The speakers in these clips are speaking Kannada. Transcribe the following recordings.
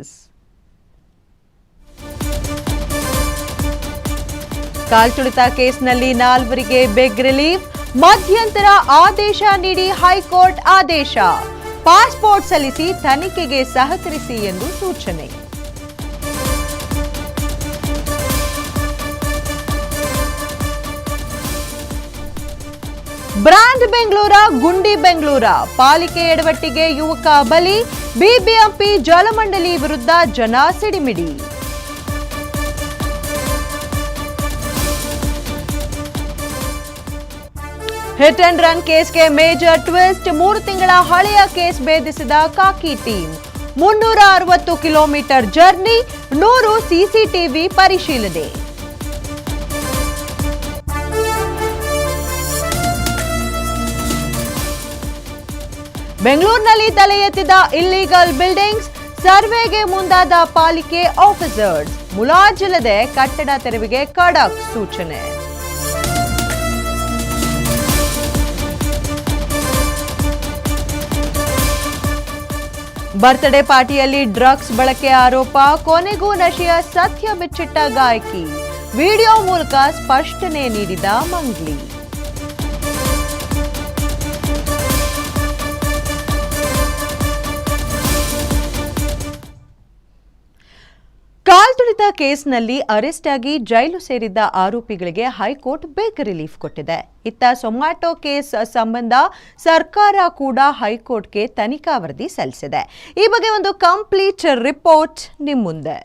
ಡೀಟೇಲ್ಸ್ ಕಾಲ್ತುಳಿತ ಕೇಸ್ನಲ್ಲಿ ನಾಲ್ವರಿಗೆ ಬೆಗ್ ರಿಲೀಫ್, ಮಧ್ಯಂತರ ಆದೇಶ ನೀಡಿ ಹೈಕೋರ್ಟ್ ಆದೇಶ. ಪಾಸ್ಪೋರ್ಟ್ ಸಲ್ಲಿಸಿ ತನಿಖೆಗೆ ಸಹಕರಿಸಿ ಎಂದು ಸೂಚನೆ. ಬ್ರಾಂಡ್ ಬೆಂಗಳೂರ, ಗುಂಡಿ ಬೆಂಗಳೂರ. ಪಾಲಿಕೆ ಎಡವಟ್ಟಿಗೆ ಯುವಕ ಬಲಿ ಬಿಬಿಎಂಪಿ ಜಲಮಂಡಳಿ ವಿರುದ್ಧ ಜನ ಸಿಡಿಮಿಡಿ. ಹಿಟ್ ಅಂಡ್ ರನ್ ಕೇಸ್ಗೆ ಮೇಜರ್ ಟ್ವಿಸ್ಟ್. ಮೂರು ತಿಂಗಳ ಹಳೆಯ ಕೇಸ್ ಭೇದಿಸಿದ ಕಾಕಿ ಟೀಮ್. ಮುನ್ನೂರ ಅರವತ್ತು ಕಿಲೋಮೀಟರ್ ಜರ್ನಿ, ನೂರು ಸಿಸಿಟಿವಿ ಪರಿಶೀಲನೆ. ಬೆಂಗಳೂರಿನಲ್ಲಿ ತಲೆ ಎತ್ತಿದ ಇಲ್ಲಿಗಲ್ ಬಿಲ್ಡಿಂಗ್ಸ್ ಸರ್ವೆಗೆ ಮುಂದಾದ ಪಾಲಿಕೆ ಆಫೀಸರ್ಸ್ ಮುಲಾಜಿಲ್ಲದೆ ಕಟ್ಟಡ ತೆರವಿಗೆ ಖಡಕ್ ಸೂಚನೆ. ಬರ್ತ್ಡೇ ಪಾರ್ಟಿಯಲ್ಲಿ ಡ್ರಗ್ಸ್ ಬಳಕೆ ಆರೋಪ, ಕೊನೆಗೂ ನಶೆಯ ಸತ್ಯ ಬಿಚ್ಚಿಟ್ಟ ಗಾಯಕಿ. ವಿಡಿಯೋ ಮೂಲಕ ಸ್ಪಷ್ಟನೆ ನೀಡಿದ ಮಂಗ್ಲಿ. ಕಾಲ್ತುಳಿತ ಕೇಸ್ನಲ್ಲಿ ಅರೆಸ್ಟ್ ಆಗಿ ಜೈಲು ಸೇರಿದ್ದ ಆರೋಪಿಗಳಿಗೆ ಹೈಕೋರ್ಟ್ ಬೇಗ ರಿಲೀಫ್ ಕೊಟ್ಟಿದೆ. ಇತ್ತ ಸೊಮ್ಯಾಟೊ ಕೇಸ್ ಸಂಬಂಧ ಸರ್ಕಾರ ಕೂಡ ಹೈಕೋರ್ಟ್ಗೆ ತನಿಖಾ ವರದಿ ಸಲ್ಲಿಸಿದೆ. ಈ ಬಗ್ಗೆ ಒಂದು ಕಂಪ್ಲೀಟ್ ರಿಪೋರ್ಟ್ ನಿಮ್ಮ ಮುಂದೆ.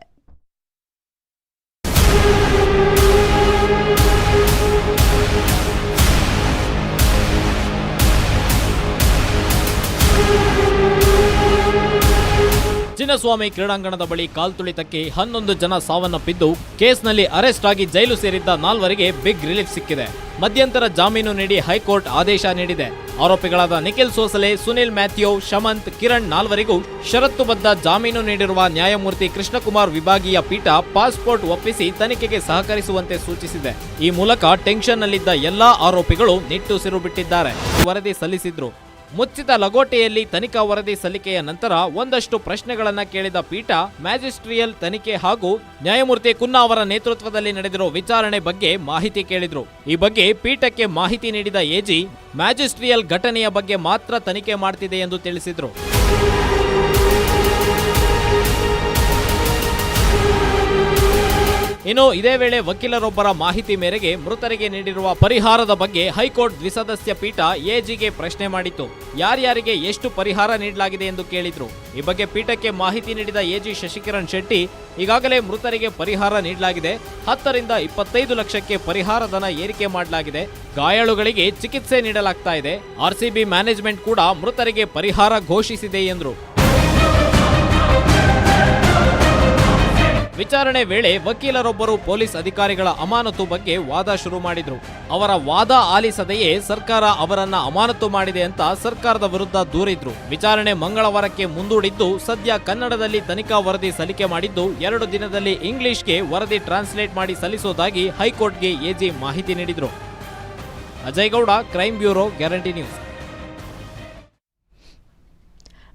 ಚಿನ್ನಸ್ವಾಮಿ ಕ್ರೀಡಾಂಗಣದ ಬಳಿ ಕಾಲ್ತುಳಿತಕ್ಕೆ ಹನ್ನೊಂದು ಜನ ಸಾವನ್ನಪ್ಪಿದ್ದು, ಕೇಸ್ನಲ್ಲಿ ಅರೆಸ್ಟ್ ಆಗಿ ಜೈಲು ಸೇರಿದ್ದ ನಾಲ್ವರಿಗೆ ಬಿಗ್ ರಿಲೀಫ್ ಸಿಕ್ಕಿದೆ. ಮಧ್ಯಂತರ ಜಾಮೀನು ನೀಡಿ ಹೈಕೋರ್ಟ್ ಆದೇಶ ನೀಡಿದೆ. ಆರೋಪಿಗಳಾದ ನಿಖಿಲ್ ಸೋಸಲೆ, ಸುನಿಲ್ ಮ್ಯಾಥ್ಯೂ, ಶಮಂತ್, ಕಿರಣ್ ನಾಲ್ವರಿಗೂ ಷರತ್ತುಬದ್ಧ ಜಾಮೀನು ನೀಡಿರುವ ನ್ಯಾಯಮೂರ್ತಿ ಕೃಷ್ಣಕುಮಾರ್ ವಿಭಾಗೀಯ ಪೀಠ ಪಾಸ್ಪೋರ್ಟ್ ಒಪ್ಪಿಸಿ ತನಿಖೆಗೆ ಸಹಕರಿಸುವಂತೆ ಸೂಚಿಸಿದೆ. ಈ ಮೂಲಕ ಟೆನ್ಷನ್ನಲ್ಲಿದ್ದ ಎಲ್ಲಾ ಆರೋಪಿಗಳು ನಿಟ್ಟುಸಿರು ಬಿಟ್ಟಿದ್ದಾರೆ. ವರದಿ ಸಲ್ಲಿಸಿದ್ರು. ಮುಚ್ಚಿದ ಲಗೋಟೆಯಲ್ಲಿ ತನಿಖಾ ವರದಿ ಸಲ್ಲಿಕೆಯ ನಂತರ ಒಂದಷ್ಟು ಪ್ರಶ್ನೆಗಳನ್ನು ಕೇಳಿದ ಪೀಠ ಮ್ಯಾಜಿಸ್ಟ್ರಿಯಲ್ ತನಿಖೆ ಹಾಗೂ ನ್ಯಾಯಮೂರ್ತಿ ಕುನ್ನಾ ಅವರ ನೇತೃತ್ವದಲ್ಲಿ ನಡೆದಿರೋ ವಿಚಾರಣೆ ಬಗ್ಗೆ ಮಾಹಿತಿ ಕೇಳಿದ್ರು. ಈ ಬಗ್ಗೆ ಪೀಠಕ್ಕೆ ಮಾಹಿತಿ ನೀಡಿದ ಎಜಿ, ಮ್ಯಾಜಿಸ್ಟ್ರಿಯಲ್ ಘಟನೆಯ ಬಗ್ಗೆ ಮಾತ್ರ ತನಿಖೆ ಮಾಡ್ತಿದೆ ಎಂದು ತಿಳಿಸಿದ್ರು. ಇನ್ನು ಇದೇ ವೇಳೆ ವಕೀಲರೊಬ್ಬರ ಮಾಹಿತಿ ಮೇರೆಗೆ ಮೃತರಿಗೆ ನೀಡಿರುವ ಪರಿಹಾರದ ಬಗ್ಗೆ ಹೈಕೋರ್ಟ್ ದ್ವಿಸದಸ್ಯ ಪೀಠ ಎಜಿಗೆ ಪ್ರಶ್ನೆ ಮಾಡಿತ್ತು. ಯಾರ್ಯಾರಿಗೆ ಎಷ್ಟು ಪರಿಹಾರ ನೀಡಲಾಗಿದೆ ಎಂದು ಕೇಳಿದ್ರು. ಈ ಬಗ್ಗೆ ಪೀಠಕ್ಕೆ ಮಾಹಿತಿ ನೀಡಿದ ಎಜಿ ಶಶಿಕಿರಣ್ ಶೆಟ್ಟಿ, ಈಗಾಗಲೇ ಮೃತರಿಗೆ ಪರಿಹಾರ ನೀಡಲಾಗಿದೆ. ಹತ್ತರಿಂದ ಇಪ್ಪತ್ತೈದು ಲಕ್ಷಕ್ಕೆ ಪರಿಹಾರ ಧನ ಏರಿಕೆ ಮಾಡಲಾಗಿದೆ. ಗಾಯಾಳುಗಳಿಗೆ ಚಿಕಿತ್ಸೆ ನೀಡಲಾಗ್ತಾ ಇದೆ. ಆರ್ಸಿಬಿ ಮ್ಯಾನೇಜ್ಮೆಂಟ್ ಕೂಡ ಮೃತರಿಗೆ ಪರಿಹಾರ ಘೋಷಿಸಿದೆ ಎಂದರು. ವಿಚಾರಣೆ ವೇಳೆ ವಕೀಲರೊಬ್ಬರು ಪೊಲೀಸ್ ಅಧಿಕಾರಿಗಳ ಅಮಾನತು ಬಗ್ಗೆ ವಾದ ಶುರು ಮಾಡಿದ್ರು. ಅವರ ವಾದ ಆಲಿಸದೆಯೇ ಸರ್ಕಾರ ಅವರನ್ನ ಅಮಾನತು ಮಾಡಿದೆ ಅಂತ ಸರ್ಕಾರದ ವಿರುದ್ಧ ದೂರಿದ್ರು. ವಿಚಾರಣೆ ಮಂಗಳವಾರಕ್ಕೆ ಮುಂದೂಡಿದ್ದು, ಸದ್ಯ ಕನ್ನಡದಲ್ಲಿ ತನಿಖಾ ವರದಿ ಸಲ್ಲಿಕೆ ಮಾಡಿದ್ದು, ಎರಡು ದಿನದಲ್ಲಿ ಇಂಗ್ಲಿಷ್ಗೆ ವರದಿ ಟ್ರಾನ್ಸ್ಲೇಟ್ ಮಾಡಿ ಸಲ್ಲಿಸೋದಾಗಿ ಹೈಕೋರ್ಟ್ಗೆ ಎಜಿ ಮಾಹಿತಿ ನೀಡಿದ್ರು. Ajay Gowda crime bureau, guarantee news.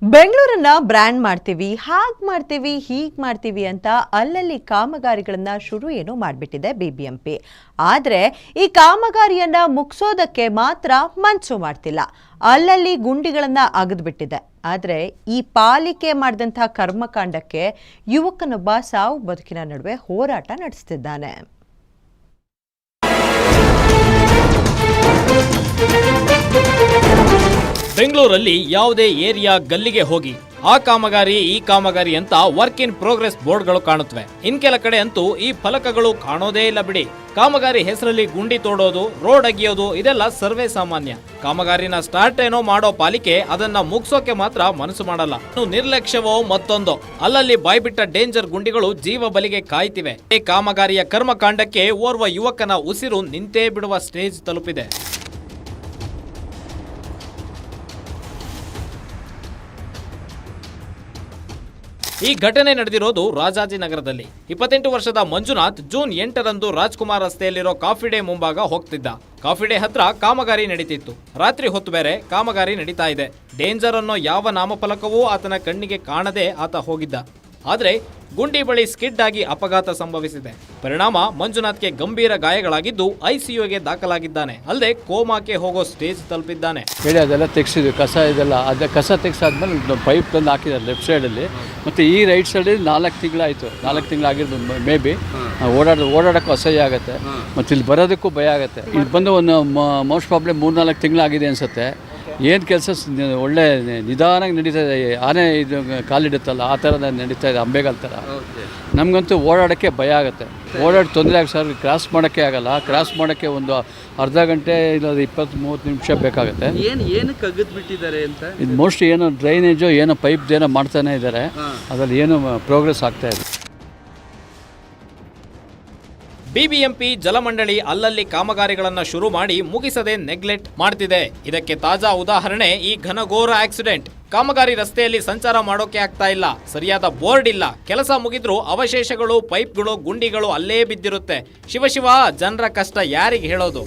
ಬೆಂಗಳೂರನ್ನ brand ಮಾಡ್ತೀವಿ, ಹಾಗೆ ಮಾಡ್ತೀವಿ, ಹೀಗ್ ಮಾಡ್ತೀವಿ ಅಂತ ಅಲ್ಲಲ್ಲಿ ಕಾಮಗಾರಿಗಳನ್ನ ಶುರು ಏನು ಮಾಡಿಬಿಟ್ಟಿದೆ ಬಿಬಿಎಂಪಿ. ಆದರೆ ಈ ಕಾಮಗಾರಿಯನ್ನು ಮುಗಿಸೋದಕ್ಕೆ ಮಾತ್ರ ಮನ್ಸು ಮಾಡ್ತಿಲ್ಲ. ಅಲ್ಲಲ್ಲಿ ಗುಂಡಿಗಳನ್ನು ಅಗದ್ಬಿಟ್ಟಿದೆ. ಆದರೆ ಈ ಪಾಲಿಕೆ ಮಾಡಿದಂಥ ಕರ್ಮಕಾಂಡಕ್ಕೆ ಯುವಕನೊಬ್ಬ ಸಾವು ಬದುಕಿನ ನಡುವೆ ಹೋರಾಟ ನಡೆಸ್ತಿದ್ದಾನೆ. ಬೆಂಗಳೂರಲ್ಲಿ ಯಾವುದೇ ಏರಿಯಾ ಗಲ್ಲಿಗೆ ಹೋಗಿ, ಆ ಕಾಮಗಾರಿ, ಈ ಕಾಮಗಾರಿ ಅಂತ ವರ್ಕ್ ಇನ್ ಪ್ರೋಗ್ರೆಸ್ ಬೋರ್ಡ್ಗಳು ಕಾಣುತ್ತವೆ. ಇನ್ ಕೆಲ ಕಡೆ ಅಂತೂ ಈ ಫಲಕಗಳು ಕಾಣೋದೇ ಇಲ್ಲ ಬಿಡಿ. ಕಾಮಗಾರಿ ಹೆಸರಲ್ಲಿ ಗುಂಡಿ ತೋಡೋದು, ರೋಡ್ ಅಗಿಯೋದು, ಇದೆಲ್ಲ ಸರ್ವೇ ಸಾಮಾನ್ಯ. ಕಾಮಗಾರಿನ ಸ್ಟಾರ್ಟ್ ಏನೋ ಮಾಡೋ ಪಾಲಿಕೆ ಅದನ್ನ ಮುಗಿಸೋಕೆ ಮಾತ್ರ ಮನಸ್ಸು ಮಾಡಲ್ಲ. ನಿರ್ಲಕ್ಷ್ಯವೋ ಮತ್ತೊಂದೋ. ಅಲ್ಲಲ್ಲಿ ಬಾಯ್ಬಿಟ್ಟ ಡೇಂಜರ್ ಗುಂಡಿಗಳು ಜೀವ ಬಲಿಗೆ ಕಾಯ್ತಿವೆ. ಈ ಕಾಮಗಾರಿಯ ಕರ್ಮಕಾಂಡಕ್ಕೆ ಓರ್ವ ಯುವಕನ ಉಸಿರು ನಿಂತೇ ಬಿಡುವ ಸ್ಟೇಜ್ ತಲುಪಿದೆ. ಈ ಘಟನೆ ನಡೆದಿರೋದು ರಾಜಾಜಿನಗರದಲ್ಲಿ. ಇಪ್ಪತ್ತೆಂಟು ವರ್ಷದ ಮಂಜುನಾಥ್ ಜೂನ್ ಎಂಟರಂದು ರಾಜ್ಕುಮಾರ್ ರಸ್ತೆಯಲ್ಲಿರೋ ಕಾಫಿ ಡೇ ಮುಂಭಾಗ ಹೋಗ್ತಿದ್ದ. ಕಾಫಿ ಡೇ ಹತ್ರ ಕಾಮಗಾರಿ ನಡೀತಿತ್ತು. ರಾತ್ರಿ ಹೊತ್ತು ಬೇರೆ ಕಾಮಗಾರಿ ನಡೀತಾ ಇದೆ. ಡೇಂಜರ್ ಅನ್ನೋ ಯಾವ ನಾಮಫಲಕವೂ ಆತನ ಕಣ್ಣಿಗೆ ಕಾಣದೆ ಆತ ಹೋಗಿದ್ದ. ಆದರೆ ಗುಂಡಿ ಬಳಿ ಸ್ಕಿಡ್ ಆಗಿ ಅಪಘಾತ ಸಂಭವಿಸಿದೆ. ಪರಿಣಾಮ ಮಂಜುನಾಥ್ಗೆ ಗಂಭೀರ ಗಾಯಗಳಾಗಿದ್ದು ಐಸಿಯುಗೆ ದಾಖಲಾಗಿದ್ದಾನೆ. ಅಲ್ಲದೆ ಕೋಮಾಕ್ಕೆ ಹೋಗೋ ಸ್ಟೇಜ್ ತಲುಪಿದ್ದಾನೆ. ಹೇಳಿ ಅದೆಲ್ಲ ತೆಗೆಸಿದ್ವಿ. ಕಸ ಇದೆಲ್ಲ ಅದೇ ಕಸ ತೆಗೆಸಾದ್ಮೇಲೆ ಪೈಪ್ ತಂದು ಹಾಕಿದ್ದಾರೆ ಲೆಫ್ಟ್ ಸೈಡಲ್ಲಿ ಮತ್ತು ಈ ರೈಟ್ ಸೈಡಲ್ಲಿ ನಾಲ್ಕು ತಿಂಗಳಾಯಿತು. ನಾಲ್ಕು ತಿಂಗಳಾಗಿರ್ಬೋದು ಮೇ ಬಿ ಓಡಾಡ ಓಡಾಡೋಕ್ಕೂ ಅಸಹ್ಯ ಆಗುತ್ತೆ. ಮತ್ತು ಇಲ್ಲಿ ಬರೋದಕ್ಕೂ ಭಯ ಆಗುತ್ತೆ. ಇಲ್ಲಿ ಬಂದು ಒಂದು ಮೋಸ್ಟ್ ಪ್ರಾಬ್ಲಮ್ ಮೂರು ನಾಲ್ಕು ತಿಂಗಳಾಗಿದೆ ಅನಿಸುತ್ತೆ. ಏನು ಕೆಲಸ ಒಳ್ಳೆ ನಿಧಾನಾಗಿ ನಡೀತಾ ಇದೆ. ಆನೆ ಇದು ಕಾಲಿಡುತ್ತಲ್ಲ ಆ ಥರ ನಡೀತಾ ಇದೆ ಅಂಬೆಗಾಲ್ ಥರ. ನಮಗಂತೂ ಓಡಾಡೋಕ್ಕೆ ಭಯ ಆಗುತ್ತೆ. ಓಡಾಡಿ ತೊಂದರೆ ಆಗಿ ಸರ್ ಕ್ರಾಸ್ ಮಾಡೋಕ್ಕೆ ಆಗಲ್ಲ. ಕ್ರಾಸ್ ಮಾಡೋಕ್ಕೆ ಒಂದು ಅರ್ಧ ಗಂಟೆ ಇಲ್ಲ ಇಪ್ಪತ್ತು ಮೂವತ್ತು ನಿಮಿಷ ಬೇಕಾಗುತ್ತೆ. ಏನು ಏನಕ್ಕೆ ಅಗದ್ ಬಿಟ್ಟಿದ್ದಾರೆ ಅಂತ? ಇದು ಮೋಸ್ಟ್ ಏನೋ ಡ್ರೈನೇಜು ಏನೋ ಪೈಪ್ದೇನೋ ಏನೋ ಮಾಡ್ತಾನೆ ಇದ್ದಾರೆ ಅದರಲ್ಲಿ ಏನು ಪ್ರೋಗ್ರೆಸ್ ಆಗ್ತಾ ಇದೆ. ಬಿಬಿಎಂಪಿ ಜಲಮಂಡಳಿ ಅಲ್ಲಲ್ಲಿ ಕಾಮಗಾರಿಗಳನ್ನು ಶುರು ಮಾಡಿ ಮುಗಿಸದೆ ನೆಗ್ಲೆಕ್ಟ್ ಮಾಡ್ತಿದೆ. ಇದಕ್ಕೆ ತಾಜಾ ಉದಾಹರಣೆ ಈ ಘನಘೋರ ಆಕ್ಸಿಡೆಂಟ್. ಕಾಮಗಾರಿ ರಸ್ತೆಯಲ್ಲಿ ಸಂಚಾರ ಮಾಡೋಕೆ ಆಗ್ತಾ ಇಲ್ಲ. ಸರಿಯಾದ ಬೋರ್ಡ್ ಇಲ್ಲ. ಕೆಲಸ ಮುಗಿದ್ರೂ ಅವಶೇಷಗಳು, ಪೈಪ್ಗಳು, ಗುಂಡಿಗಳು ಅಲ್ಲೇ ಬಿದ್ದಿರುತ್ತೆ. ಶಿವಶಿವ ಜನರ ಕಷ್ಟ ಯಾರಿಗೆ ಹೇಳೋದು?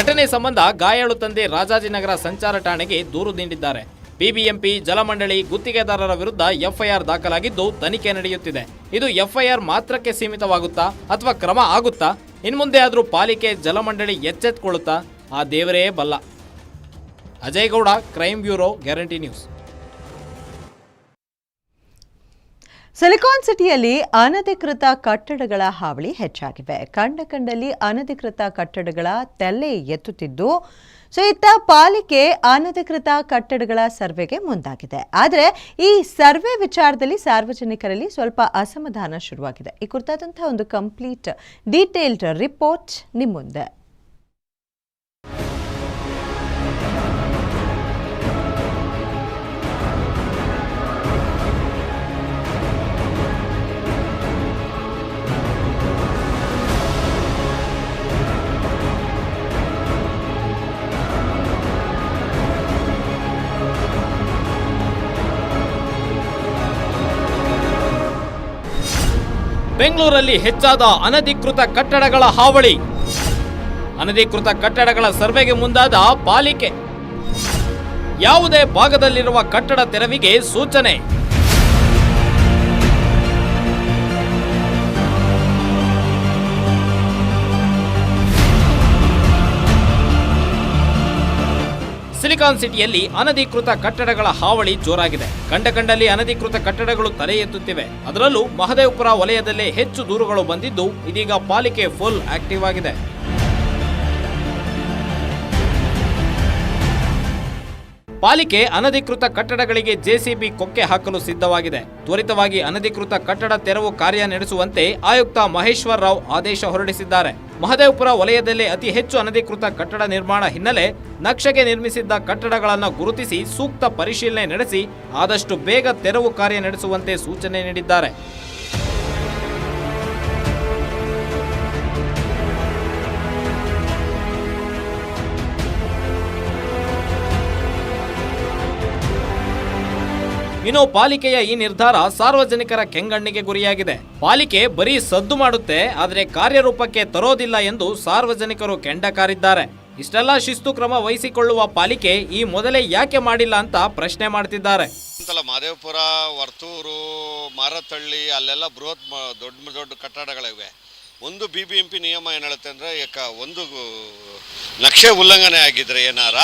ಘಟನೆ ಸಂಬಂಧ ಗಾಯಾಳು ತಂದೆ ರಾಜಾಜಿನಗರ ಸಂಚಾರ ಠಾಣೆಗೆ ದೂರು ನೀಡಿದ್ದಾರೆ. ಬಿಬಿಎಂಪಿ, ಜಲಮಂಡಳಿ, ಗುತ್ತಿಗೆದಾರರ ವಿರುದ್ಧ ಎಫ್ಐಆರ್ ದಾಖಲಾಗಿದ್ದು ತನಿಖೆ ನಡೆಯುತ್ತಿದೆ. ಇದು ಎಫ್ಐಆರ್ ಮಾತ್ರಕ್ಕೆ ಸೀಮಿತವಾಗುತ್ತಾ ಅಥವಾ ಕ್ರಮ ಆಗುತ್ತಾ? ಇನ್ಮುಂದೆ ಆದರೂ ಪಾಲಿಕೆ ಜಲಮಂಡಳಿ ಎಚ್ಚೆತ್ತುಕೊಳ್ಳುತ್ತಾ ಆ ದೇವರೇ ಬಲ್ಲ. Ajay Gowda crime bureau, guarantee news. Silicon ಸಿಟಿಯಲ್ಲಿ ಅನಧಿಕೃತ ಕಟ್ಟಡಗಳ ಹಾವಳಿ ಹೆಚ್ಚಾಗಿವೆ ಕಂಡ ಕಂಡಲ್ಲಿ ಅನಧಿಕೃತ ಕಟ್ಟಡಗಳ ತಲೆ ಎತ್ತುತ್ತಿದ್ದು ಸೊ ಇತ್ತ ಪಾಲಿಕೆ ಅನಧಿಕೃತ ಕಟ್ಟಡಗಳ ಸರ್ವೆಗೆ ಮುಂದಾಗಿದೆ. ಆದರೆ ಈ ಸರ್ವೆ ವಿಚಾರದಲ್ಲಿ ಸಾರ್ವಜನಿಕರಲ್ಲಿ ಸ್ವಲ್ಪ ಅಸಮಾಧಾನ ಶುರುವಾಗಿದೆ. ಈ ಕುರಿತಾದಂತಹ ಒಂದು ಕಂಪ್ಲೀಟ್ ಡೀಟೇಲ್ಡ್ ರಿಪೋರ್ಟ್ ನಿಮ್ಮ ಮುಂದೆ ಬೆಂಗಳೂರಲ್ಲಿ ಹೆಚ್ಚಾದ ಅನಧಿಕೃತ ಕಟ್ಟಡಗಳ ಹಾವಳಿ. ಅನಧಿಕೃತ ಕಟ್ಟಡಗಳ ಸರ್ವೆಗೆ ಮುಂದಾದ ಪಾಲಿಕೆ. ಯಾವುದೇ ಭಾಗದಲ್ಲಿರುವ ಕಟ್ಟಡ ತೆರವಿಗೆ ಸೂಚನೆ. ಸಿಲಿಕಾನ್ ಸಿಟಿಯಲ್ಲಿ ಅನಧಿಕೃತ ಕಟ್ಟಡಗಳ ಹಾವಳಿ ಜೋರಾಗಿದೆ. ಕಂಡ ಕಂಡಲ್ಲಿ ಅನಧಿಕೃತ ಕಟ್ಟಡಗಳು ತಲೆ ಎತ್ತುತ್ತಿವೆ. ಅದರಲ್ಲೂ ಮಹದೇವಪುರ ವಲಯದಲ್ಲೇ ಹೆಚ್ಚು ದೂರುಗಳು ಬಂದಿದ್ದು ಇದೀಗ ಪಾಲಿಕೆ ಫುಲ್ ಆಕ್ಟಿವ್ ಆಗಿದೆ. ಪಾಲಿಕೆ ಅನಧಿಕೃತ ಕಟ್ಟಡಗಳಿಗೆ ಜೆಸಿಬಿ ಕೊಕ್ಕೆ ಹಾಕಲು ಸಿದ್ಧವಾಗಿದೆ. ತ್ವರಿತವಾಗಿ ಅನಧಿಕೃತ ಕಟ್ಟಡ ತೆರವು ಕಾರ್ಯ ನಡೆಸುವಂತೆ ಆಯುಕ್ತ ಮಹೇಶ್ವರ ರಾವ್ ಆದೇಶ ಹೊರಡಿಸಿದ್ದಾರೆ. ಮಹದೇವಪುರ ವಲಯದಲ್ಲಿ ಅತಿ ಹೆಚ್ಚು ಅನಧಿಕೃತ ಕಟ್ಟಡ ನಿರ್ಮಾಣ ಹಿನ್ನೆಲೆ ನಕ್ಷೆಗೆ ನಿರ್ಮಿಸಿದ್ದ ಕಟ್ಟಡಗಳನ್ನು ಗುರುತಿಸಿ ಸೂಕ್ತ ಪರಿಶೀಲನೆ ನಡೆಸಿ ಆದಷ್ಟು ಬೇಗ ತೆರವು ಕಾರ್ಯ ನಡೆಸುವಂತೆ ಸೂಚನೆ ನೀಡಿದ್ದಾರೆ. ಇನ್ನು ಪಾಲಿಕೆಯ ಈ ನಿರ್ಧಾರ ಸಾರ್ವಜನಿಕರ ಕೆಂಗಣ್ಣಿಗೆ ಗುರಿಯಾಗಿದೆ. ಪಾಲಿಕೆ ಬರೀ ಸದ್ದು ಮಾಡುತ್ತೆ, ಆದರೆ ಕಾರ್ಯರೂಪಕ್ಕೆ ತರೋದಿಲ್ಲ ಎಂದು ಸಾರ್ವಜನಿಕರು ಕೆಂಡ ಕಾರಿದ್ದಾರೆ ಇಷ್ಟೆಲ್ಲ ಶಿಸ್ತು ಕ್ರಮ ವಹಿಸಿಕೊಳ್ಳುವ ಪಾಲಿಕೆ ಈ ಮೊದಲೇ ಯಾಕೆ ಮಾಡಿಲ್ಲ ಅಂತ ಪ್ರಶ್ನೆ ಮಾಡ್ತಿದ್ದಾರೆ. ಅಂತಲ್ಲ ಮಾದೇವಪುರ, ವರ್ತೂರು ಮಾರತಳ್ಳಿ ಅಲ್ಲೆಲ್ಲ ಬೃಹತ್ ದೊಡ್ಡ ದೊಡ್ಡ ಕಟ್ಟಡಗಳಿವೆ. ಒಂದು ಬಿ ಬಿ ಎಂ ಪಿ ನಿಯಮ ಏನು ಹೇಳುತ್ತೆ ಅಂದರೆ ಒಂದು ನಕ್ಷೆ ಉಲ್ಲಂಘನೆ ಆಗಿದ್ರೆ ಏನಾರ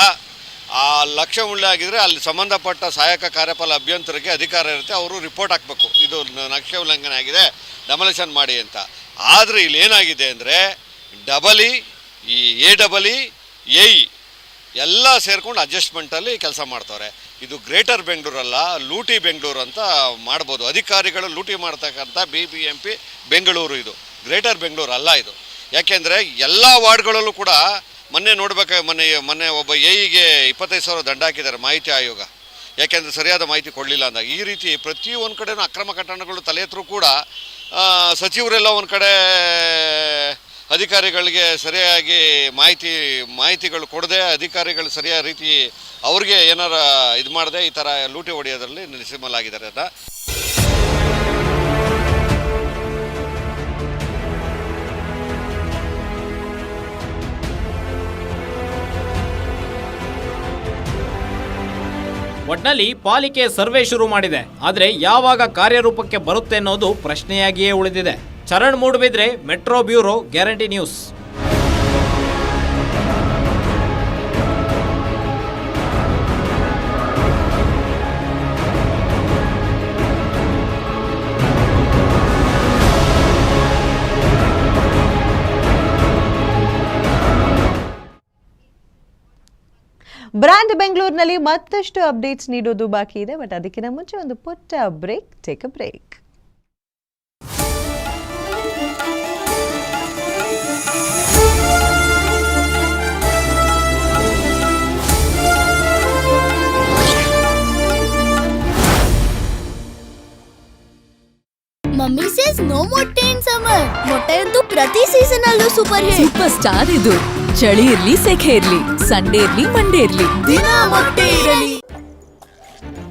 ಆ ಲಕ್ಷ್ಯ ಆಗಿದ್ರೆ ಅಲ್ಲಿ ಸಂಬಂಧಪಟ್ಟ ಸಹಾಯಕ ಕಾರ್ಯಪಾಲ ಅಭ್ಯಂತರಕ್ಕೆ ಅಧಿಕಾರ ಇರುತ್ತೆ, ಅವರು ರಿಪೋರ್ಟ್ ಹಾಕಬೇಕು. ಇದು ನಕ್ಷೆ ಉಲ್ಲಂಘನೆ ಆಗಿದೆ ಡಮಲೇಷನ್ ಮಾಡಿ ಅಂತ. ಆದರೆ ಇಲ್ಲಿ ಏನಾಗಿದೆ ಅಂದರೆ ಡಬಲಿ ಈ ಎ ಡಬಲಿ ಎ ಇ ಎಲ್ಲ ಸೇರ್ಕೊಂಡು ಅಡ್ಜಸ್ಟ್ಮೆಂಟಲ್ಲಿ ಕೆಲಸ ಮಾಡ್ತಾರೆ ಇದು ಗ್ರೇಟರ್ ಬೆಂಗಳೂರಲ್ಲ ಲೂಟಿ ಬೆಂಗಳೂರು ಅಂತ ಮಾಡ್ಬೋದು. ಅಧಿಕಾರಿಗಳು ಲೂಟಿ ಮಾಡ್ತಕ್ಕಂಥ B B M P Bengaluru ಇದು. ಗ್ರೇಟರ್ ಬೆಂಗಳೂರು ಅಲ್ಲ ಇದು. ಯಾಕೆಂದರೆ ಎಲ್ಲ ವಾರ್ಡ್ಗಳಲ್ಲೂ ಕೂಡ ಮೊನ್ನೆ ನೋಡ್ಬೇಕಾ, ಮೊನ್ನೆ ಮೊನ್ನೆ ಒಬ್ಬ ಎಇಗೆ ಇಪ್ಪತ್ತೈದು ಸಾವಿರ ದಂಡ ಹಾಕಿದ್ದಾರೆ ಮಾಹಿತಿ ಆಯೋಗ. ಯಾಕೆಂದರೆ ಸರಿಯಾದ ಮಾಹಿತಿ ಕೊಡಲಿಲ್ಲ ಅಂದಾಗ. ಈ ರೀತಿ ಪ್ರತಿ ಒಂದು ಕಡೆ ಅಕ್ರಮ ಘಟನೆಗಳು ತಲೆ ಎತ್ತರೂ ಕೂಡ ಸಚಿವರೆಲ್ಲ ಒಂದು ಕಡೆ ಅಧಿಕಾರಿಗಳಿಗೆ ಸರಿಯಾಗಿ ಮಾಹಿತಿ, ಮಾಹಿತಿಗಳು ಕೊಡದೆ ಅಧಿಕಾರಿಗಳು ಸರಿಯಾದ ರೀತಿ ಅವ್ರಿಗೆ ಏನಾರ ಇದು ಮಾಡದೆ ಈ ಥರ ಲೂಟಿ ಹೊಡೆಯೋದ್ರಲ್ಲಿ ನಿಶ್ಚಿಮಲಾಗಿದ್ದಾರೆ ಅಂತ ಒಟ್ನಲ್ಲಿ ಪಾಲಿಕೆ ಸರ್ವೆ ಶುರು ಮಾಡಿದೆ. ಆದರೆ ಯಾವಾಗ ಕಾರ್ಯರೂಪಕ್ಕೆ ಬರುತ್ತೆ ಅನ್ನೋದು ಪ್ರಶ್ನೆಯಾಗಿಯೇ ಉಳಿದಿದೆ. Charan Moodbidri metro bureau guarantee news brand ಬೆಂಗಳೂರಿನಲ್ಲಿ ಮತ್ತಷ್ಟು ಅಪ್ಡೇಟ್ಸ್ ನೀಡೋದು ಬಾಕಿ ಇದೆ, ಬಟ್ ಅದಕ್ಕಿಂತ ಮುಂಚೆ ಒಂದು ಪುಟ್ಟ break take a break says no ಮೊಟ್ಟೆ ಇನ್ ಸಮರ್ ಮೊಟ್ಟೆಯಂತೂ ಪ್ರತಿ ಸೀಸನ್ ಅಲ್ಲೂ ಸೂಪರ್ ಹಿಟ್ ಸೂಪರ್ ಸ್ಟಾರ್ ಇದು. ಚಳಿ ಇರ್ಲಿ ಸೆಖೆ ಇರ್ಲಿ ಸಂಡೇ ಇರ್ಲಿ ಮಂಡೇ ಇರ್ಲಿ. ದಿನ ಮೊಟ್ಟೆ ಇರಲಿ.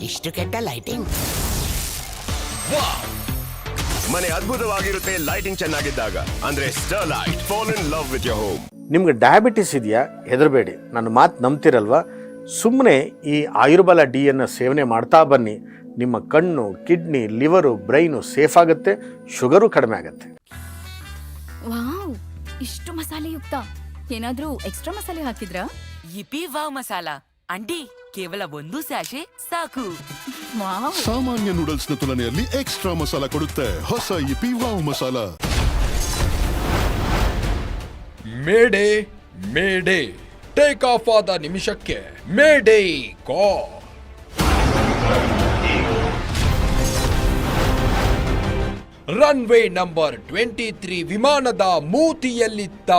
ಇಷ್ಟು ಕೆಟ್ಟ ಲೈಟಿಂಗ್ ಮನೆ ಅದ್ಭುತವಾಗಿರುತ್ತೆ ಲೈಟಿಂಗ್ ಚೆನ್ನಾಗಿದ್ದಾಗ. ಅಂದ್ರೆ Sterlite fall in love with your home ನಿಮ್ಗೆ ಡಯಾಬಿಟಿಸ್ ಇದೆಯಾ? ಹೆದರಬೇಡಿ. ನನ್ನ ಮಾತು ನಂಬ್ತಿರಲ್ವಾ? ಸುಮ್ಮನೆ ಈ ಆಯುರ್ಬಲ ಡಿಯನ್ನು ಸೇವನೆ ಮಾಡ್ತಾ ಬನ್ನಿ. ನಿಮ್ಮ ಕಣ್ಣು ಕಿಡ್ನಿ ಲಿವರು ಬ್ರೈನು ಸೇಫ್ ಆಗುತ್ತೆ ಶುಗರು ಕಡಿಮೆ ಆಗುತ್ತೆ. ವಾವ್! ಇಷ್ಟು ಮಸಾಲೆಯುಕ್ತ. ಏನಾದರೂ ಎಕ್ಸ್ಟ್ರಾ ಮಸಾಲೆ ಹಾಕಿದ್ರಾ? EP wow masala. ಅಂಡಿ ಕೇವಲ ಒಂದು ಸ್ಯಾಶೆ ಸಾಕು. ವಾವ್! ಸಾಮಾನ್ಯ ನೂಡಲ್ಸ್ನ ತುಲನೆಯಲ್ಲಿ ಎಕ್ಸ್ಟ್ರಾ ಮಸಾಲ ಕೊಡುತ್ತೆ. ಹೊಸ EP wow masala. Mayday mayday. Take off ಆದ ನಿಮಿಷಕ್ಕೆ ಮೇಡೇ ಕಾ ರನ್ವೇ ನಂಬರ್ ಟ್ವೆಂಟಿ ತ್ರೀ ವಿಮಾನದ ಮೂತಿಯಲ್ಲಿದ್ದ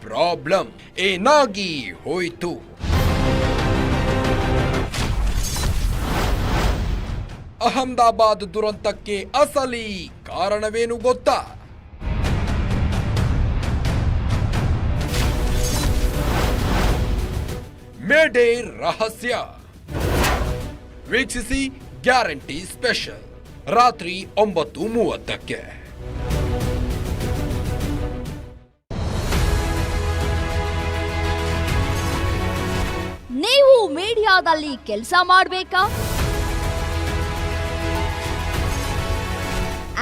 ಪ್ರಾಬ್ಲಮ್ ಏನಾಗಿ ಹೋಯಿತು. ಅಹಮದಾಬಾದ್ ದುರಂತಕ್ಕೆ ಅಸಲಿ ಕಾರಣವೇನು ಗೊತ್ತಾ? ಮೇಡೇ ರಹಸ್ಯ. ವೀಕ್ಷಿಸಿ, ಗ್ಯಾರಂಟಿ ಸ್ಪೆಷಲ್. ರಾತ್ರಿ ಒಂಬತ್ತು ಮೂವತ್ತಕ್ಕೆ ನೀವು ಮೀಡಿಯಾದಲ್ಲಿ ಕೆಲಸ ಮಾಡಬೇಕಾ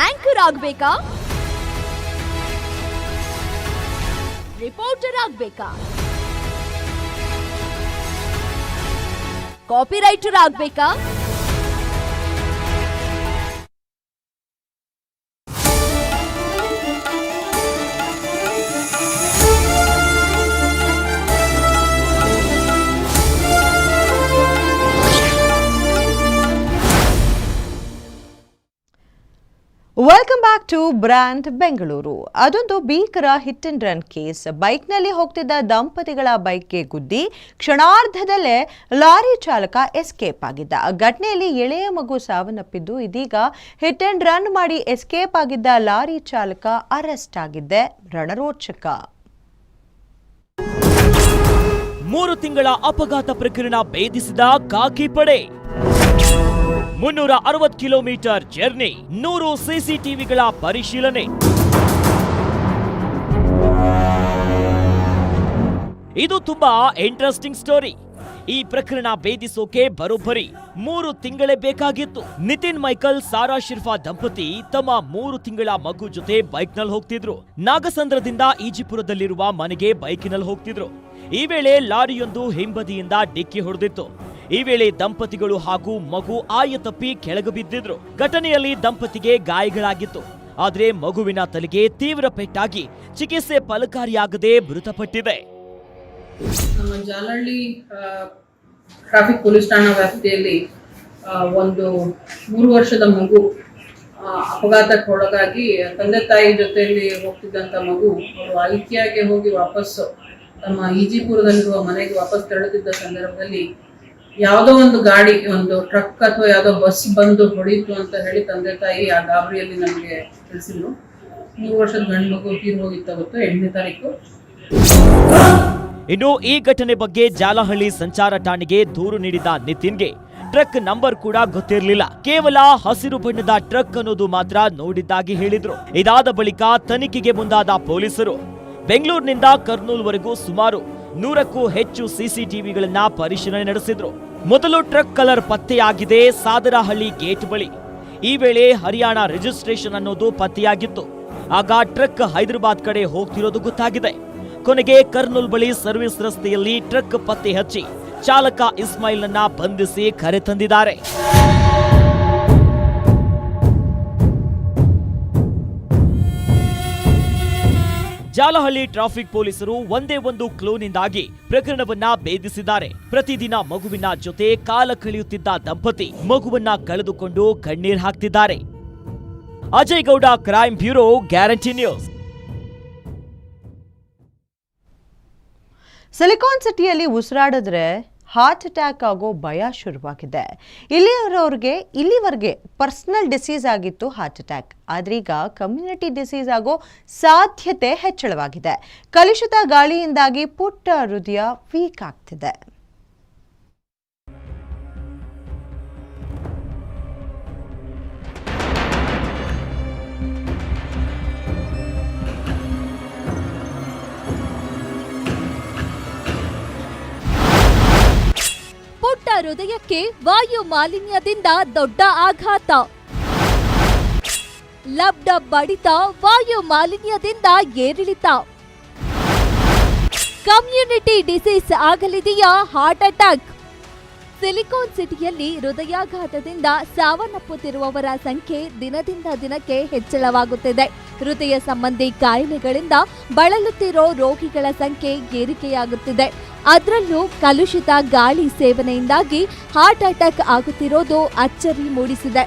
anchor ಆಗ್ಬೇಕಾ reporter ಆಗ್ಬೇಕಾ copy writer ಆಗ್ಬೇಕಾ back to brand Bengaluru ಅದೊಂದು ಭೀಕರ ಹಿಟ್ ಅಂಡ್ ರನ್ ಕೇಸ್ ಬೈಕ್ನಲ್ಲಿ ಹೋಗ್ತಿದ್ದ ದಂಪತಿಗಳ ಬೈಕ್ಗೆ ಗುದ್ದಿ ಕ್ಷಣಾರ್ಧದಲ್ಲೇ ಲಾರಿ ಚಾಲಕ ಎಸ್ಕೇಪ್ ಆಗಿದ್ದ. ಘಟನೆಯಲ್ಲಿ ಎಳೆಯ ಮಗು ಸಾವನ್ನಪ್ಪಿದ್ದು ಇದೀಗ ಹಿಟ್ ಅಂಡ್ ರನ್ ಮಾಡಿ ಎಸ್ಕೇಪ್ ಆಗಿದ್ದ ಲಾರಿ ಚಾಲಕ ಅರೆಸ್ಟ್ ಆಗಿದ್ದೆ. ರಣರೋಚಕ. ಮೂರು ತಿಂಗಳ ಅಪಘಾತ ಪ್ರಕರಣ ಭೇದಿಸಿದ ಕಾಕಿ ಪಡೆ. ಮುನ್ನೂರ ಅರವತ್ತು ಕಿಲೋಮೀಟರ್ ಜರ್ನಿ, ನೂರು ಸಿಸಿಟಿವಿಗಳ ಪರಿಶೀಲನೆ. ಇದು ತುಂಬಾ ಇಂಟ್ರೆಸ್ಟಿಂಗ್ ಸ್ಟೋರಿ ಈ ಪ್ರಕರಣ ಭೇದಿಸೋಕೆ ಬರೋಬ್ಬರಿ. ಮೂರು ತಿಂಗಳೇ ಬೇಕಾಗಿತ್ತು. ನಿತಿನ್ ಮೈಕಲ್, ಸಾರಾ ಶಿರ್ಫಾ ದಂಪತಿ ತಮ್ಮ ಮೂರು ತಿಂಗಳ ಮಗು ಜೊತೆ ಬೈಕ್ನಲ್ಲಿ ಹೋಗ್ತಿದ್ರು. ನಾಗಸಂದ್ರದಿಂದ ಈಜಿಪುರದಲ್ಲಿರುವ ಮನೆಗೆ ಬೈಕಿನಲ್ಲಿ ಹೋಗ್ತಿದ್ರು. ಈ ವೇಳೆ ಲಾರಿಯೊಂದು ಹಿಂಬದಿಯಿಂದ ಡಿಕ್ಕಿ ಹೊಡೆದಿತ್ತು. ಈ ವೇಳೆ ದಂಪತಿಗಳು ಹಾಗೂ ಮಗು ಆಯ ತಪ್ಪಿ ಕೆಳಗೆ ಬಿದ್ದಿದ್ರು. ಘಟನೆಯಲ್ಲಿ ದಂಪತಿಗೆ ಗಾಯಗಳಾಗಿತ್ತು. ಆದರೆ ಮಗುವಿನ ತಲೆಗೆ ತೀವ್ರ ಪೆಟ್ಟಾಗಿ ಚಿಕಿತ್ಸೆ ಫಲಕಾರಿಯಾಗದೆ ಮೃತಪಟ್ಟಿದೆ. ಜಾಲಹಳ್ಳಿ ಟ್ರಾಫಿಕ್ ಪೊಲೀಸ್ ಠಾಣಾ ವ್ಯಾಪ್ತಿಯಲ್ಲಿ ಒಂದು ಮೂರು ವರ್ಷದ ಮಗು ಆ, ಅಪಘಾತಕ್ಕೆ ಒಳಗಾಗಿ ತಂದೆ ತಾಯಿ ಜೊತೆಯಲ್ಲಿ ಹೋಗ್ತಿದ್ದಂಥ ಮಗು ಅವರು ಐತಿಯಾಗಿ ಹೋಗಿ ವಾಪಸ್ಸು ತಮ್ಮ ಈಜಿಪುರದಲ್ಲಿರುವ ಮನೆಗೆ ವಾಪಸ್ ತೆರಳುತ್ತಿದ್ದ ಸಂದರ್ಭದಲ್ಲಿ ಯಾವುದೋ ಒಂದು ಗಾಡಿ, ಒಂದು ಟ್ರಕ್ ಅಥವಾ ಯಾವುದೋ ಬಸ್ ಬಂದು ಹೊಡೀತು ಅಂತ ಹೇಳಿ ತಂದೆ ತಾಯಿ ಆ ಗಾಬರಿಯಲ್ಲಿ ನಮಗೆ ತಿಳಿಸಿದ್ರು. ಮೂರು ವರ್ಷದ ಗಂಡು ಮಗು ತೀರ್ ಹೋಗಿತ್ತು ಎಂಟನೇ ತಾರೀಕು. ಇನ್ನು ಈ ಘಟನೆ ಬಗ್ಗೆ ಜಾಲಹಳ್ಳಿ ಸಂಚಾರ ಠಾಣೆಗೆ ದೂರು ನೀಡಿದ ನಿತಿನ್ಗೆ ಟ್ರಕ್ ನಂಬರ್ ಕೂಡ ಗೊತ್ತಿರಲಿಲ್ಲ. ಕೇವಲ ಹಸಿರು ಬಣ್ಣದ ಟ್ರಕ್ ಅನ್ನೋದು ಮಾತ್ರ ನೋಡಿದ್ದಾಗಿ ಹೇಳಿದ್ರು. ಇದಾದ ಬಳಿಕ ತನಿಖೆಗೆ ಮುಂದಾದ ಪೊಲೀಸರು. ಬೆಂಗಳೂರಿನಿಂದ ಕರ್ನೂಲ್ವರೆಗೂ ಸುಮಾರು ನೂರಕ್ಕೂ ಹೆಚ್ಚು ಸಿಸಿಟಿವಿಗಳನ್ನ ಪರಿಶೀಲನೆ ನಡೆಸಿದ್ರು. ಮೊದಲು ಟ್ರಕ್ ಕಲರ್ ಪತ್ತೆಯಾಗಿದೆ ಸಾದರಹಳ್ಳಿ ಗೇಟ್ ಬಳಿ. ಈ ವೇಳೆ ಹರಿಯಾಣ ರಿಜಿಸ್ಟ್ರೇಷನ್ ಅನ್ನೋದು ಪತ್ತೆಯಾಗಿತ್ತು. ಆಗ ಟ್ರಕ್ ಹೈದರಾಬಾದ್ ಕಡೆ ಹೋಗ್ತಿರೋದು ಗೊತ್ತಾಗಿದೆ. ಕೊನೆಗೆ ಕರ್ನೂಲ್ ಬಳಿ ಸರ್ವಿಸ್ ರಸ್ತೆಯಲ್ಲಿ ಟ್ರಕ್ ಪತ್ತೆ ಹಚ್ಚಿ ಚಾಲಕ ಇಸ್ಮಾಯಿಲ್ನನ್ನ ಬಂಧಿಸಿ ಕರೆತಂದಿದ್ದಾರೆ ಜಾಲಹಳ್ಳಿ ಟ್ರಾಫಿಕ್ ಪೊಲೀಸರು ಒಂದೇ ಒಂದು ಕ್ಲೋನಿಂದಾಗಿ ಪ್ರಕರಣವನ್ನ ಭೇದಿಸಿದ್ದಾರೆ. ಪ್ರತಿದಿನ ಮಗುವಿನ ಜೊತೆ ಕಾಲ ಕಳೆಯುತ್ತಿದ್ದ ದಂಪತಿ ಮಗುವನ್ನ ಕಳೆದುಕೊಂಡು ಕಣ್ಣೀರ್ ಹಾಕ್ತಿದ್ದಾರೆ. Ajay Gowda crime bureau guarantee news. Silicon ಸಿಟಿಯಲ್ಲಿ ಉಸಿರಾಡಿದ್ರೆ ಹಾರ್ಟ್ ಅಟ್ಯಾಕ್ ಆಗೋ ಭಯ ಶುರುವಾಗಿದೆ. ಇಲ್ಲಿಯವರವ್ರಿಗೆ ಇಲ್ಲಿವರೆಗೆ ಪರ್ಸನಲ್ ಡಿಸೀಸ್ ಆಗಿತ್ತು ಹಾರ್ಟ್ ಅಟ್ಯಾಕ್. ಆದ್ರೀಗ ಕಮ್ಯುನಿಟಿ ಡಿಸೀಸ್ ಆಗೋ ಸಾಧ್ಯತೆ ಹೆಚ್ಚಳವಾಗಿದೆ. ಕಲುಷಿತ ಗಾಳಿಯಿಂದಾಗಿ ಪುಟ್ಟ ಹೃದಯ ವೀಕ್ ಆಗ್ತಿದೆ. ಪುಟ್ಟ ಹೃದಯಕ್ಕೆ ವಾಯು ಮಾಲಿನ್ಯದಿಂದ ದೊಡ್ಡ ಆಘಾತ. ಲಬ್ಡ ಬಡಿತ ವಾಯು ಮಾಲಿನ್ಯದಿಂದ ಏರಿಳಿತ. Community disease ಆಗಲಿದೆಯಾ? Heart attack. Silicon ಸಿಟಿಯಲ್ಲಿ ಹೃದಯಾಘಾತದಿಂದ ಸಾವನ್ನಪ್ಪುತ್ತಿರುವವರ ಸಂಖ್ಯೆ ದಿನದಿಂದ ದಿನಕ್ಕೆ ಹೆಚ್ಚಳವಾಗುತ್ತಿದೆ. ಹೃದಯ ಸಂಬಂಧಿ ಕಾಯಿಲೆಗಳಿಂದ ಬಳಲುತ್ತಿರೋ ರೋಗಿಗಳ ಸಂಖ್ಯೆ ಏರಿಕೆಯಾಗುತ್ತಿದೆ. ಅದರಲ್ಲೂ ಕಲುಷಿತ ಗಾಳಿ ಸೇವನೆಯಿಂದಾಗಿ ಹಾರ್ಟ್ ಅಟ್ಯಾಕ್ ಆಗುತ್ತಿರೋದು ಅಚ್ಚರಿ ಮೂಡಿಸಿದೆ.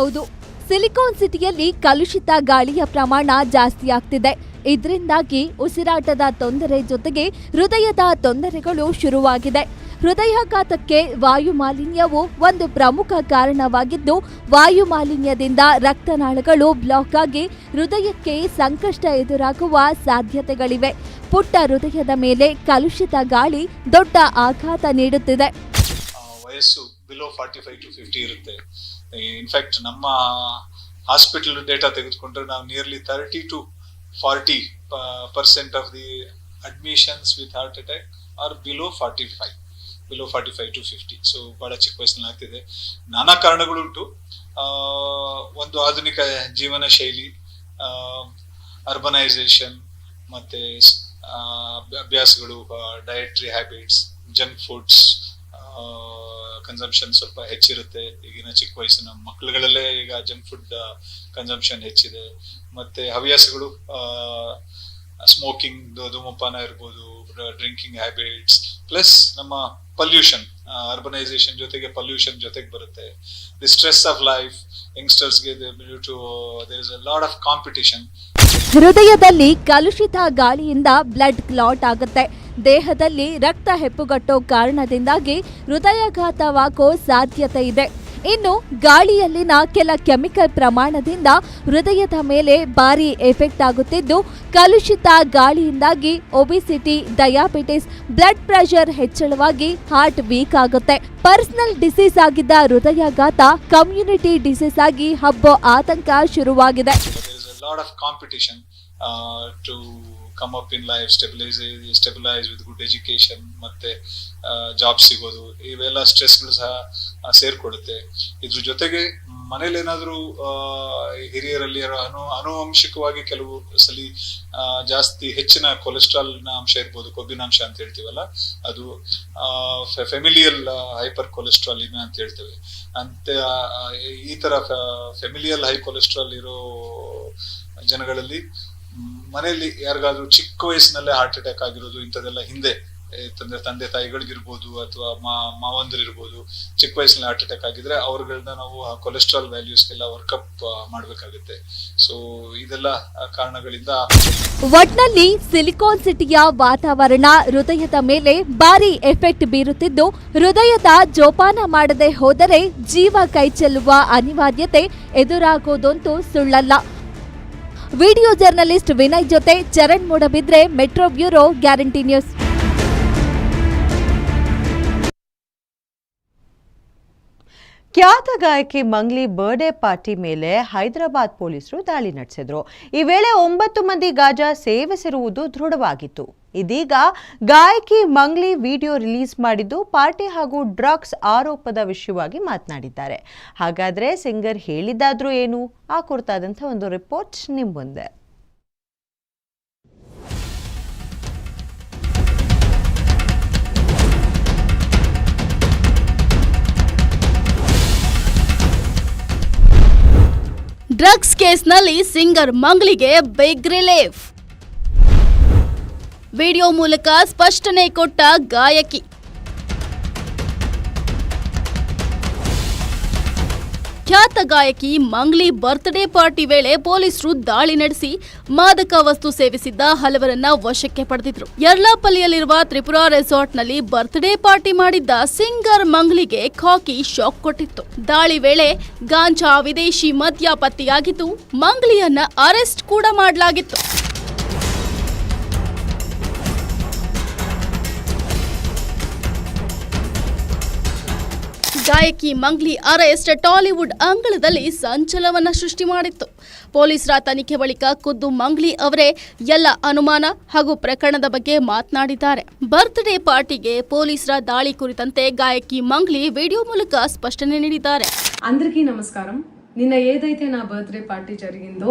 ಹೌದು. ಸಿಲಿಕಾನ್ ಸಿಟಿಯಲ್ಲಿ ಕಲುಷಿತ ಗಾಳಿಯ ಪ್ರಮಾಣ ಜಾಸ್ತಿ ಆಗ್ತಿದೆ. ಇದರಿಂದಾಗಿ ಉಸಿರಾಟದ ತೊಂದರೆ ಜೊತೆಗೆ ಹೃದಯದ ತೊಂದರೆಗಳು ಶುರುವಾಗಿದೆ. ಹೃದಯಾಘಾತಕ್ಕೆ ವಾಯು ಮಾಲಿನ್ಯವು ಒಂದು ಪ್ರಮುಖ ಕಾರಣವಾಗಿದ್ದು, ವಾಯು ಮಾಲಿನ್ಯದಿಂದ ರಕ್ತನಾಳಗಳು ಬ್ಲಾಕ್ ಆಗಿ ಹೃದಯಕ್ಕೆ ಸಂಕಷ್ಟ ಎದುರಾಗುವ ಸಾಧ್ಯತೆಗಳಿವೆ. ಪುಟ್ಟ ಹೃದಯದ ಮೇಲೆ ಕಲುಷಿತ ಗಾಳಿ ದೊಡ್ಡ ಆಘಾತ ನೀಡುತ್ತಿದೆ. Below forty five to fifty ಇರುತ್ತೆ ಇನ್ಫ್ಯಾಕ್ಟ್ ನಮ್ಮ ಹಾಸ್ಪಿಟಲ್ ಡೇಟಾ ತೆಗೆದುಕೊಂಡ್ರೆ ನಾವು nearly thirty to forty percent of the admissions with heart attack are below forty five below forty five to fifty so ಬಹಳ ಚಿಕ್ಕ ವಯಸ್ಸಿನಲ್ಲಿ ಆಗ್ತಿದೆ. ನಾನಾ ಕಾರಣಗಳುಂಟು. ಒಂದು ಆಧುನಿಕ ಜೀವನ ಶೈಲಿ ಅರ್ಬನೈಸೇಷನ್ ಮತ್ತೆ ಅಭ್ಯಾಸಗಳು dietary habits junk foods consumption ಸ್ವಲ್ಪ ಹೆಚ್ಚಿರುತ್ತೆ. ಈಗಿನ ಚಿಕ್ಕ ವಯಸ್ಸಿನ ಮಕ್ಕಳುಗಳಲ್ಲೇ ಈಗ ಜಂಕ್ ಫುಡ್ ಕನ್ಸಂಪ್ಷನ್ ಹೆಚ್ಚಿದೆ. ಮತ್ತೆ ಹವ್ಯಾಸಗಳು ಸ್ಮೋಕಿಂಗ್ ಧೂಮಪಾನ ಇರ್ಬೋದು ಡ್ರಿಂಕಿಂಗ್ ಹ್ಯಾಬಿಟ್ಸ್ ಪ್ಲಸ್ ನಮ್ಮ ಪಲ್ಯೂಷನ್ ಅರ್ಬನೈಸೇಷನ್ ಜೊತೆಗೆ ಪಲ್ಯೂಷನ್ ಜೊತೆಗೆ ಬರುತ್ತೆ. The stress of life ಯಂಗ್ಸ್ಟರ್ಸ್ಗೆ to there a lot of competition ಹೃದಯದಲ್ಲಿ ಕಲುಷಿತ ಗಾಳಿಯಿಂದ ಬ್ಲಡ್ ಕ್ಲಾಟ್ ಆಗುತ್ತೆ. ದೇಹದಲ್ಲಿ ರಕ್ತ ಹೆಪ್ಪುಗಟ್ಟೋ ಕಾರಣದಿಂದಾಗಿ ಹೃದಯಾಘಾತವಾಗೋ ಸಾಧ್ಯತೆ ಇದೆ. ಇನ್ನು ಗಾಳಿಯಲ್ಲಿನ ಕೆಲ ಕೆಮಿಕಲ್ ಪ್ರಮಾಣದಿಂದ ಹೃದಯದ ಮೇಲೆ ಭಾರಿ ಎಫೆಕ್ಟ್ ಆಗುತ್ತಿದ್ದು, ಕಲುಷಿತ ಗಾಳಿಯಿಂದಾಗಿ ಒಬಿಸಿಟಿ, ಡಯಾಬಿಟಿಸ್, ಬ್ಲಡ್ ಪ್ರೆಷರ್ ಹೆಚ್ಚಳವಾಗಿ ಹಾರ್ಟ್ ವೀಕ್ ಆಗುತ್ತೆ. ಪರ್ಸನಲ್ ಡಿಸೀಸ್ ಆಗಿದ್ದ ಹೃದಯಾಘಾತ ಕಮ್ಯುನಿಟಿ ಡಿಸೀಸ್ ಆಗಿ ಹಬ್ಬೋ ಆತಂಕ ಶುರುವಾಗಿದೆ. A up in life stabilise stabilise with good education ಮತ್ತೆ ಜಾಬ್ ಸಿಗೋದು, ಇವೆಲ್ಲ ಸ್ಟ್ರೆಸ್ಗಳು ಸಹ ಸೇರ್ಕೊಡುತ್ತೆ. ಇದ್ರ ಜೊತೆಗೆ ಮನೇಲಿ ಏನಾದರೂ ಹಿರಿಯರಲ್ಲಿ ಯಾರೋ ಅನು ಅನುವಂಶಿಕವಾಗಿ ಕೆಲವು ಸಲಿ ಜಾಸ್ತಿ ಹೆಚ್ಚಿನ ಕೊಲೆಸ್ಟ್ರಾಲ್ನ ಅಂಶ ಇರ್ಬೋದು ಕೊಬ್ಬಿನಾಂಶ ಅಂತ ಹೇಳ್ತೀವಲ್ಲ, ಅದು ಫೆಮಿಲಿಯಲ್ ಹೈಪರ್ ಕೊಲೆಸ್ಟ್ರಾಲಿನ ಅಂತ ಹೇಳ್ತೇವೆ. ಅಂತ ಈ ತರ ಫೆಮಿಲಿಯಲ್ ಹೈ ಕೊಲೆಸ್ಟ್ರಾಲ್ ಇರೋ ಜನಗಳಲ್ಲಿ ಮನೆಯಲ್ಲಿ ಯಾರಿಗಾದ್ರೂ ಚಿಕ್ಕ ವಯಸ್ಸಿನಲ್ಲೇ ಹಾರ್ಟ್ ಅಟ್ಯಾಕ್ ಆಗಿರೋದು, ಇಂಥದ್ದೆಲ್ಲ ಹಿಂದೆ ತಂದೆ ತಂದೆ ತಾಯಿಗಳಿಗಿರ್ಬೋದು ಅಥವಾ ಮಾ, ಮಾವಂದರಿರ್ಬೋದು, ಚಿಕ್ಕ ವಯಸ್ಸಿನಲ್ಲಿ ಹಾರ್ಟ್ ಅಟ್ಯಾಕ್ ಆಗಿದ್ರೆ ಅವ್ರಗಳನ್ನ ನಾವು ಕೊಲೆಸ್ಟ್ರಾಲ್ ವ್ಯಾಲ್ಯೂಸ್ಗೆಲ್ಲ ವರ್ಕಪ್ ಮಾಡಬೇಕಾಗುತ್ತೆ. ಸೊ ಇದೆಲ್ಲ ಕಾರಣಗಳಿಂದ ಒಟ್ನಲ್ಲಿ ಸಿಲಿಕಾನ್ ಸಿಟಿಯ ವಾತಾವರಣ ಹೃದಯದ ಮೇಲೆ ಭಾರಿ ಎಫೆಕ್ಟ್ ಬೀರುತ್ತಿದ್ದು, ಹೃದಯದ ಜೋಪಾನ ಮಾಡದೆ ಹೋದರೆ ಜೀವ ಕೈಚೆಲ್ಲುವ ಅನಿವಾರ್ಯತೆ ಎದುರಾಗೋದಂತೂ ಸುಳ್ಳಲ್ಲ. ವಿಡಿಯೋ ಜರ್ನಲಿಸ್ಟ್ ವಿನಯ್ ಜೊತೆ Charan Moodbidri metro bureau guarantee news ಖ್ಯಾತ ಗಾಯಕಿ ಮಂಗ್ಲಿ ಬರ್ಡೇ ಪಾರ್ಟಿ ಮೇಲೆ ಹೈದರಾಬಾದ್ ಪೊಲೀಸರು ದಾಳಿ ನಡೆಸಿದ್ರು. ಈ ವೇಳೆ ಒಂಬತ್ತು ಮಂದಿ ಗಾಜಾ ಸೇವಿಸಿರುವುದು ದೃಢವಾಗಿತ್ತು. ಇದೀಗ ಗಾಯಕಿ ಮಂಗ್ಲಿ ವಿಡಿಯೋ ರಿಲೀಸ್ ಮಾಡಿದ್ದು ಪಾರ್ಟಿ ಹಾಗೂ ಡ್ರಗ್ಸ್ ಆರೋಪದ ವಿಷಯವಾಗಿ ಮಾತನಾಡಿದ್ದಾರೆ. ಹಾಗಾದ್ರೆ ಸಿಂಗರ್ ಹೇಳಿದ್ದಾದರೂ ಏನು? ಆ ಕುರಿತಾದಂಥ ಒಂದು ರಿಪೋರ್ಟ್ ನಿಮ್ಮ ಮುಂದೆ. ಡ್ರಗ್ಸ್ ಕೇಸ್ನಲ್ಲಿ ಸಿಂಗರ್ ಮಂಗ್ಲಿಗೆ ಬಿಗ್ ರಿಲೀಫ್ ವಿಡಿಯೋ ಮೂಲಕ ಸ್ಪಷ್ಟನೆ ಕೊಟ್ಟ ಗಾಯಕಿ. ಖ್ಯಾತ ಗಾಯಕಿ ಮಂಗ್ಲಿ ಬರ್ತ್ಡೇ ಪಾರ್ಟಿ ವೇಳೆ ಪೊಲೀಸರು ದಾಳಿ ನಡೆಸಿ ಮಾದಕ ವಸ್ತು ಸೇವಿಸಿದ್ದ ಹಲವರನ್ನ ವಶಕ್ಕೆ ಪಡೆದಿದ್ರು. ಯರ್ಲಾಪಲ್ಲಿಯಲ್ಲಿರುವ ತ್ರಿಪುರಾ ರೆಸಾರ್ಟ್ನಲ್ಲಿ ಬರ್ತ್ಡೇ ಪಾರ್ಟಿ ಮಾಡಿದ್ದ ಸಿಂಗರ್ ಮಂಗ್ಲಿಗೆ ಖಾಕಿ ಶಾಕ್ ಕೊಟ್ಟಿತ್ತು. ದಾಳಿ ವೇಳೆ ಗಾಂಜಾ ವಿದೇಶಿ ಮದ್ಯ ಪತ್ತೆಯಾಗಿದ್ದು ಮಂಗ್ಲಿಯನ್ನ ಅರೆಸ್ಟ್ ಕೂಡ ಮಾಡಲಾಗಿತ್ತು. ಗಾಯಕಿ ಮಂಗ್ಲಿ ಅರೆಸ್ಟ್ ಟಾಲಿವುಡ್ ಅಂಗಳದಲ್ಲಿ ಸಂಚಲವನ್ನ ಸೃಷ್ಟಿ ಮಾಡಿತ್ತು. ಪೊಲೀಸರ ತನಿಖೆ ಬಳಿಕ ಖುದ್ದು ಮಂಗ್ಲಿ ಅವರೇ ಎಲ್ಲ ಅನುಮಾನ ಹಾಗೂ ಪ್ರಕರಣದ ಬಗ್ಗೆ ಮಾತನಾಡಿದ್ದಾರೆ. ಬರ್ತ್ಡೇ ಪಾರ್ಟಿಗೆ ಪೊಲೀಸರ ದಾಳಿ ಕುರಿತಂತೆ ಗಾಯಕಿ ಮಂಗ್ಲಿ ವಿಡಿಯೋ ಮೂಲಕ ಸ್ಪಷ್ಟನೆ ನೀಡಿದ್ದಾರೆ. ಅಂದ್ರಿಗೆ ನಮಸ್ಕಾರ. ನಿನ್ನ ಏದೈತೆ ನಾ ಬರ್ತ್ಡೇ ಪಾರ್ಟಿ జరిగిందో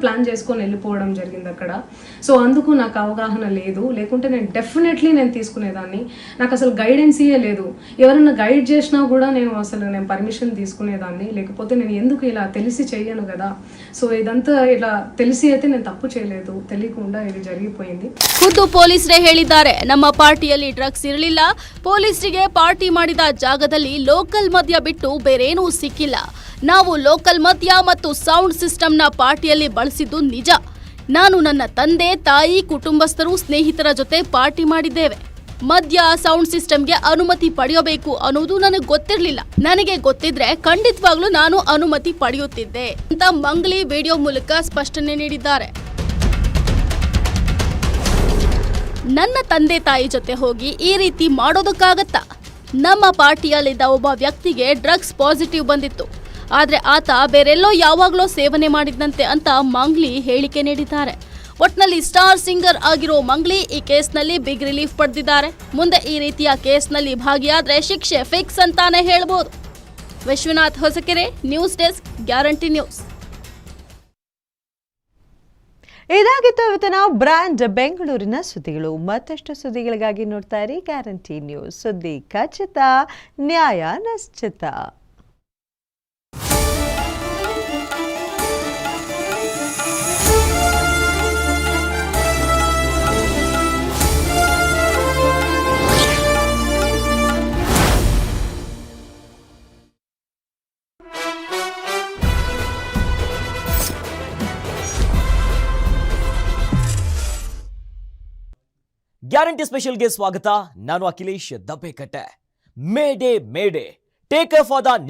ప్లాన్ చేసుకొని వెళ్ళిపోవడం జరిగింది అక్కడ సో అందుకు నాకు అవగాహన లేదు లేకుంటే నేను డెఫినెట్లీ నేను తీసుకునేదాన్ని నాకు అసలు గైడెన్సీయే లేదు ఎవరైనా గైడ్ చేసినా కూడా నేను అసలు నేను పర్మిషన్ తీసుకునేదాన్ని లేకపోతే నేను ఎందుకు ఇలా తెలిసి చెయ్యను కదా సో ఇదంతా ఇలా తెలిసి అయితే నేను తప్పు చేయలేదు తెలియకుండా ఇది జరిగిపోయింది ಖುದ್ದು ಪೊಲೀಸರೇ ಹೇಳಿದ್ದಾರೆ ನಮ್ಮ ಪಾರ್ಟಿಯಲ್ಲಿ ಡ್ರಗ್ಸ್ ಇರಲಿಲ್ಲ ಪೊಲೀಸರಿಗೆ ಪಾರ್ಟಿ ಮಾಡಿದ ಜಾಗದಲ್ಲಿ ಲೋಕಲ್ ಮದ್ಯ ಬಿಟ್ಟು ಬೇರೇನೂ ಸಿಕ್ಕಿಲ್ಲ ನಾವು ಲೋಕಲ್ ಮದ್ಯ ಮತ್ತು ಸೌಂಡ್ ಸಿಸ್ಟಮ್ನ ಪಾರ್ಟಿಯಲ್ಲಿ ಬಳಸಿದ್ದು ನಿಜ. ನಾನು ನನ್ನ ತಂದೆ, ತಾಯಿ, ಕುಟುಂಬಸ್ಥರು, ಸ್ನೇಹಿತರ ಜೊತೆ ಪಾರ್ಟಿ ಮಾಡಿದ್ದೇವೆ. ಮದ್ಯ ಸೌಂಡ್ ಸಿಸ್ಟಮ್ಗೆ ಅನುಮತಿ ಪಡೆಯಬೇಕು ಅನ್ನೋದು ನನಗೆ ಗೊತ್ತಿರಲಿಲ್ಲ. ನನಗೆ ಗೊತ್ತಿದ್ರೆ ಖಂಡಿತವಾಗ್ಲೂ ನಾನು ಅನುಮತಿ ಪಡೆಯುತ್ತಿದ್ದೆ ಅಂತ ಮಂಗ್ಲಿ ವಿಡಿಯೋ ಮೂಲಕ ಸ್ಪಷ್ಟನೆ ನೀಡಿದ್ದಾರೆ. ನನ್ನ ತಂದೆ, ತಾಯಿ ಜೊತೆ ಹೋಗಿ ಈ ರೀತಿ ಮಾಡೋದಕ್ಕಾಗತ್ತಾ? ನಮ್ಮ ಪಾರ್ಟಿಯಲ್ಲಿದ್ದ ಒಬ್ಬ ವ್ಯಕ್ತಿಗೆ ಡ್ರಗ್ಸ್ ಪಾಸಿಟಿವ್ ಬಂದಿತ್ತು. ಆದ್ರೆ ಆತ ಬೇರೆಲ್ಲೋ ಯಾವಾಗಲೋ ಸೇವನೆ ಮಾಡಿದ್ದಂತೆ ಅಂತ ಮಂಗ್ಲಿ ಹೇಳಿಕೆ ನೀಡಿದ್ದಾರೆ. ಒಟ್ನಲ್ಲಿ ಸ್ಟಾರ್ ಸಿಂಗರ್ ಆಗಿರೋ ಮಂಗ್ಲಿ ಈ ಕೇಸ್ನಲ್ಲಿ ಬಿಗ್ ರಿಲೀಫ್ ಪಡೆದಿದ್ದಾರೆ. ಮುಂದೆ ಈ ರೀತಿಯ ಕೇಸ್ನಲ್ಲಿ ಭಾಗಿಯಾದರೆ ಶಿಕ್ಷೆ ಫಿಕ್ಸ್ ಅಂತಾನೆ ಹೇಳ್ಬೋದು. Vishwanath Hosakere, news desk, guarantee news. ಇದಾಗಿತ್ತು ಇವತ್ತಿನ ಬ್ರ್ಯಾಂಡ್ ಬೆಂಗಳೂರಿನ ಸುದ್ದಿಗಳು. ಮತ್ತಷ್ಟು ಸುದ್ದಿಗಳಿಗಾಗಿ ನೋಡ್ತಾ ಇರಿ ಗ್ಯಾರಂಟಿ ನ್ಯೂಸ್. ಸುದ್ದಿ ಖಚಿತ, ನ್ಯಾಯ ನಿಶ್ಚಿತ. ಗ್ಯಾರಂಟಿ ಸ್ಪೆಷಲ್ಗೆ ಸ್ವಾಗತ. ನಾನು Akhilesh Dabbekatte mayday take off the